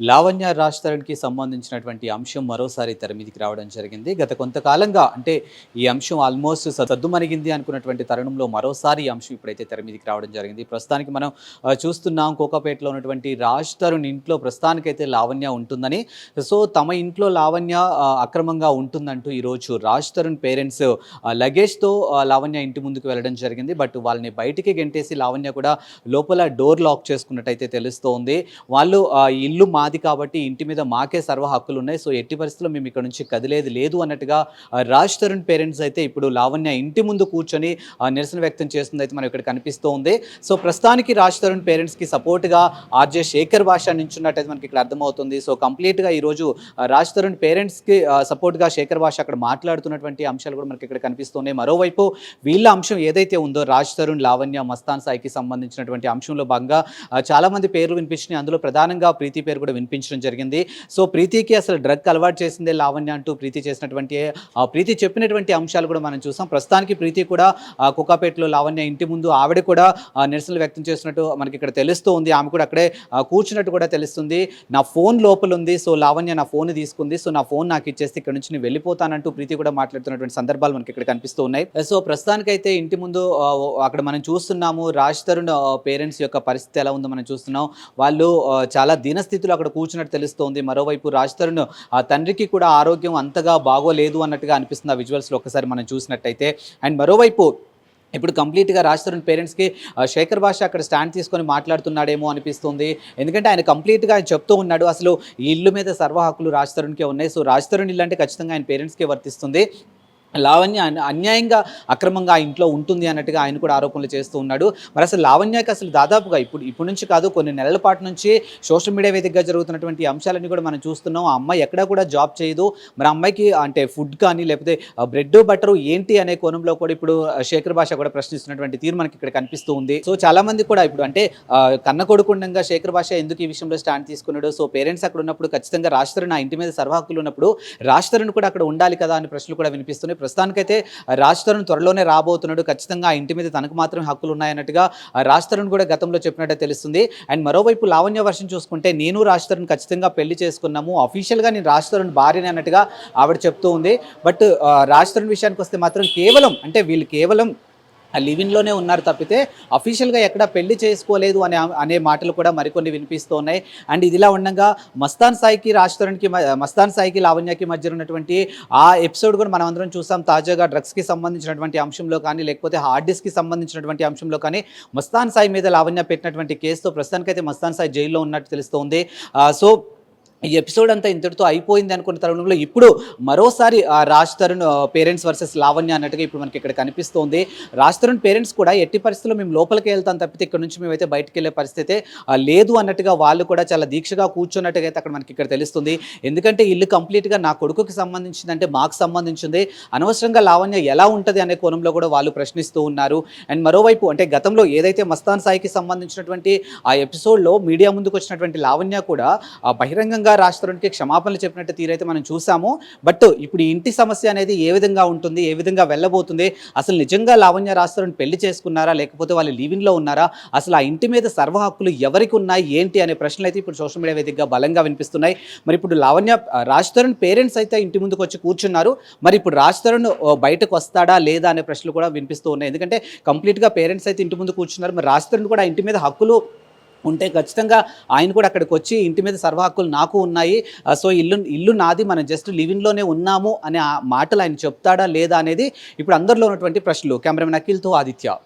లావణ్య రాజ్ తరుణ్కి సంబంధించినటువంటి అంశం మరోసారి తెర మీదికి రావడం జరిగింది. గత కొంతకాలంగా అంటే ఈ అంశం ఆల్మోస్ట్ సద్దుమణిగింది అనుకున్నటువంటి తరుణంలో మరోసారి ఈ అంశం ఇప్పుడైతే తెర మీదికి రావడం జరిగింది. ప్రస్తుతానికి మనం చూస్తున్నాం కోకాపేటలో ఉన్నటువంటి రాజ్ తరుణ్ ఇంట్లో ప్రస్తుతానికైతే లావణ్య ఉంటుందని. సో తమ ఇంట్లో లావణ్య అక్రమంగా ఉంటుందంటూ ఈరోజు రాజ్ తరుణ్ పేరెంట్స్ లగేజ్తో లావణ్య ఇంటి ముందుకు వెళ్ళడం జరిగింది. బట్ వాళ్ళని బయటికి గెంటేసి లావణ్య కూడా లోపల డోర్ లాక్ చేసుకున్నట్టయితే తెలుస్తోంది. వాళ్ళు ఇల్లు మా మాది కాబట్టి ఇంటి మీద మాకే సర్వ హక్కులు ఉన్నాయి సో ఎట్టి పరిస్థితుల్లో మేము ఇక్కడ నుంచి కదిలేదు లేదు అన్నట్టుగా రాజ్ తరుణ్ పేరెంట్స్ అయితే ఇప్పుడు లావణ్య ఇంటి ముందు కూర్చొని నిరసన వ్యక్తం చేస్తుంది అయితే మనకి ఇక్కడ కనిపిస్తూ ఉంది సో ప్రస్తుతానికి రాజ్ తరుణ్ పేరెంట్స్కి సపోర్ట్గా ఆర్జే శేఖర్ భాష నించున్నట్టయితే మనకి ఇక్కడ అర్థమవుతుంది. సో కంప్లీట్గా ఈరోజు రాజ్ తరుణ్ పేరెంట్స్కి సపోర్ట్గా శేఖర్ భాష అక్కడ మాట్లాడుతున్నటువంటి అంశాలు కూడా మనకి ఇక్కడ కనిపిస్తున్నాయి. మరోవైపు వీళ్ళ అంశం ఏదైతే ఉందో రాజ్ తరుణ్ లావణ్య మస్తాన్ సాయికి సంబంధించినటువంటి అంశంలో భాగంగా చాలామంది చాలా మంది పేర్లు వినిపించినాయి. అందులో ప్రధానంగా ప్రీతి పేరు కూడా వినిపించడం జరిగింది. సో ప్రీతికి అసలు డ్రగ్ అలవాటు చేసిందే లావణ్య అంటూ ప్రీతి చేసినటువంటి ఆ ప్రీతి చెప్పినటువంటి అంశాలు కూడా మనం చూసాం. ప్రస్తుతానికి ప్రీతి కూడా కుక్కపేటలో కుకాపేటలో లావణ్య ఇంటి ముందు ఆవిడ కూడా నిరసనలు వ్యక్తం చేస్తున్నట్టు మనకి ఇక్కడ తెలుస్తూ ఉంది. ఆమె కూడా అక్కడే కూర్చున్నట్టు కూడా తెలుస్తుంది. నా ఫోన్ లోపల ఉంది సో లావణ్య నా ఫోన్ తీసుకుంది. సో నా ఫోన్ నాకు ఇచ్చేస్తే ఇక్కడ నుంచి నేను వెళ్ళిపోతానంటూ ప్రీతి కూడా మాట్లాడుతున్నటువంటి సందర్భాలు మనకి ఇక్కడ కనిపిస్తూ ఉన్నాయి. సో ప్రస్తుతానికైతే ఇంటి ముందు అక్కడ మనం చూస్తున్నాము రాజ్ తరుణ్ పేరెంట్స్ యొక్క పరిస్థితి ఎలా ఉందో మనం చూస్తున్నాం. వాళ్ళు చాలా దీనస్థితిలో అక్కడ కూర్చున్నట్టు తెలుస్తోంది. మరోవైపు రాజ్ తరుణ్ ఆ తండ్రికి కూడా ఆరోగ్యం అంతగా బాగోలేదు అన్నట్టుగా అనిపిస్తుంది ఆ విజువల్స్లో ఒకసారి మనం చూసినట్టయితే. అండ్ మరోవైపు ఇప్పుడు కంప్లీట్గా రాజ్ తరుణ్ పేరెంట్స్కి శేఖర్ భాష అక్కడ స్టాండ్ తీసుకొని మాట్లాడుతున్నాడేమో అనిపిస్తుంది. ఎందుకంటే ఆయన కంప్లీట్గా ఆయన చెప్తూ ఉన్నాడు అసలు ఈ ఇల్లు మీద సర్వ హక్కులు రాజ్ తరుణ్కే ఉన్నాయి. సో రాజ్ తరుణ్ ఇల్లు అంటే ఖచ్చితంగా ఆయన పేరెంట్స్కే వర్తిస్తుంది. లావణ్య అన్- అన్యాయంగా అక్రమంగా ఆ ఇంట్లో ఉంటుంది అన్నట్టుగా ఆయన కూడా ఆరోపణలు చేస్తూ ఉన్నాడు. మరి అసలు లావణ్యకి అసలు దాదాపుగా ఇప్పుడు ఇప్పుడు నుంచి కాదు కొన్ని నెలల పాటు నుంచి సోషల్ మీడియా వేదికగా జరుగుతున్నటువంటి అంశాలన్నీ కూడా మనం చూస్తున్నాం. ఆ అమ్మాయి ఎక్కడా కూడా జాబ్ చేయదు. మరి అమ్మాయికి అంటే ఫుడ్ కానీ లేకపోతే బ్రెడ్ బటర్ ఏంటి అనే కోణంలో కూడా ఇప్పుడు శేఖర్ భాష కూడా ప్రశ్నిస్తున్నటువంటి తీరు మనకి ఇక్కడ కనిపిస్తూ ఉంది. సో చాలా మంది కూడా ఇప్పుడు అంటే కన్న కొడుకుండగా శేఖర్ భాష ఎందుకు ఈ విషయంలో స్టాండ్ తీసుకున్నాడు? సో పేరెంట్స్ అక్కడ ఉన్నప్పుడు ఖచ్చితంగా రాష్ట్రం నా ఇంటి మీద సర్వాహకులు ఉన్నప్పుడు రాష్ట్రం కూడా అక్కడ ఉండాలి కదా అనే ప్రశ్నలు కూడా వినిపిస్తున్నాయి. ప్రస్తుతానికైతే రాజ్ తరుణ్ త్వరలోనే రాబోతున్నాడు. ఖచ్చితంగా ఆ ఇంటి మీద తనకు మాత్రం హక్కులు ఉన్నాయన్నట్టుగా రాజ్ తరుణ్ కూడా గతంలో చెప్పినట్టే తెలుస్తుంది. అండ్ మరోవైపు లావణ్య వర్షం చూసుకుంటే నేను రాజ్ తరుణ్ ఖచ్చితంగా పెళ్ళి చేసుకున్నాము. అఫీషియల్గా నేను రాజ్ తరుణ్ భార్యని అన్నట్టుగా ఆవిడ చెప్తూ ఉంది. బట్ రాజ్ తరుణ్ విషయానికి వస్తే మాత్రం కేవలం అంటే వీళ్ళు కేవలం లివిన్లోనే ఉన్నారు తప్పితే అఫీషియల్గా ఎక్కడ పెళ్ళి చేసుకోలేదు అనే అనే మాటలు కూడా మరికొన్ని వినిపిస్తూ ఉన్నాయి. అండ్ ఇదిలా ఉండగా మస్తాన్ సాయికి రాజ్ తరుణ్కి మ- మస్తాన్ సాయికి లావణ్యకి మధ్య ఉన్నటువంటి ఆ ఎపిసోడ్ కూడా మనం అందరం చూసాం. తాజాగా డ్రగ్స్కి సంబంధించినటువంటి అంశంలో కానీ లేకపోతే హార్డ్ డిస్క్కి సంబంధించినటువంటి అంశంలో కానీ మస్తాన్ సాయి మీద లావణ్య పెట్టినటువంటి కేసుతో ప్రస్తుతానికైతే మస్తాన్ సాయి జైల్లో ఉన్నట్టు తెలుస్తోంది. సో ఈ ఎపిసోడ్ అంతా ఇంతటితో అయిపోయింది అనుకున్న తరుణంలో ఇప్పుడు మరోసారి ఆ రాజ్ తరుణ్ పేరెంట్స్ వర్సెస్ లావణ్య అన్నట్టుగా ఇప్పుడు మనకి ఇక్కడ కనిపిస్తోంది. రాజ్ తరుణ్ పేరెంట్స్ కూడా ఎట్టి పరిస్థితుల్లో మేము లోపలికి వెళ్తాం తప్పితే ఇక్కడ నుంచి మేమైతే బయటికి వెళ్ళే పరిస్థితి లేదు అన్నట్టుగా వాళ్ళు కూడా చాలా దీక్షగా కూర్చున్నట్టుగా అయితే అక్కడ మనకి ఇక్కడ తెలుస్తుంది. ఎందుకంటే ఇల్లు కంప్లీట్గా నా కొడుకుకి సంబంధించిందంటే మాకు సంబంధించింది. అనవసరంగా లావణ్య ఎలా ఉంటుంది అనే కోణంలో కూడా వాళ్ళు ప్రశ్నిస్తూ ఉన్నారు. అండ్ మరోవైపు అంటే గతంలో ఏదైతే మస్తాన్ సాయికి సంబంధించినటువంటి ఆ ఎపిసోడ్లో మీడియా ముందుకు వచ్చినటువంటి లావణ్య కూడా బహిరంగంగా విధంగా రాష్ట్రానికి క్షమాపణలు చెప్పినట్టు తీరైతే మనం చూసాము. బట్ ఇప్పుడు ఇంటి సమస్య అనేది ఏ విధంగా ఉంటుంది ఏ విధంగా వెళ్ళబోతుంది అసలు నిజంగా లావణ్య రాష్ట్రం పెళ్ళి చేసుకున్నారా లేకపోతే వాళ్ళు లీవింగ్లో ఉన్నారా అసలు ఆ ఇంటి మీద సర్వ హక్కులు ఎవరికి ఉన్నాయి ఏంటి అనే ప్రశ్నలు అయితే ఇప్పుడు సోషల్ మీడియా వేదికగా బలంగా వినిపిస్తున్నాయి. మరి ఇప్పుడు లావణ్య రాజ్ తరుణ్ పేరెంట్స్ అయితే ఇంటి ముందుకు వచ్చి కూర్చున్నారు. మరి ఇప్పుడు రాజ్ తరుణ్ బయటకు వస్తాడా లేదా అనే ప్రశ్నలు కూడా వినిపిస్తూ ఉన్నాయి. ఎందుకంటే కంప్లీట్గా పేరెంట్స్ అయితే ఇంటి ముందు కూర్చున్నారు. మరి రాజ్ తరుణ్ కూడా ఇంటి మీద హక్కులు ఉంటే ఖచ్చితంగా ఆయన కూడా అక్కడికి వచ్చి ఇంటి మీద సర్వ హక్కులు నాకు ఉన్నాయి. సో ఇల్లు ఇల్లు నాది మనం జస్ట్ లివింగ్లోనే ఉన్నాము అనే ఆ మాటలు ఆయన చెప్తాడా లేదా అనేది ఇప్పుడు అందరిలో ఉన్నటువంటి ప్రశ్నలు. కెమెరామెన్ అఖిల్తో ఆదిత్య.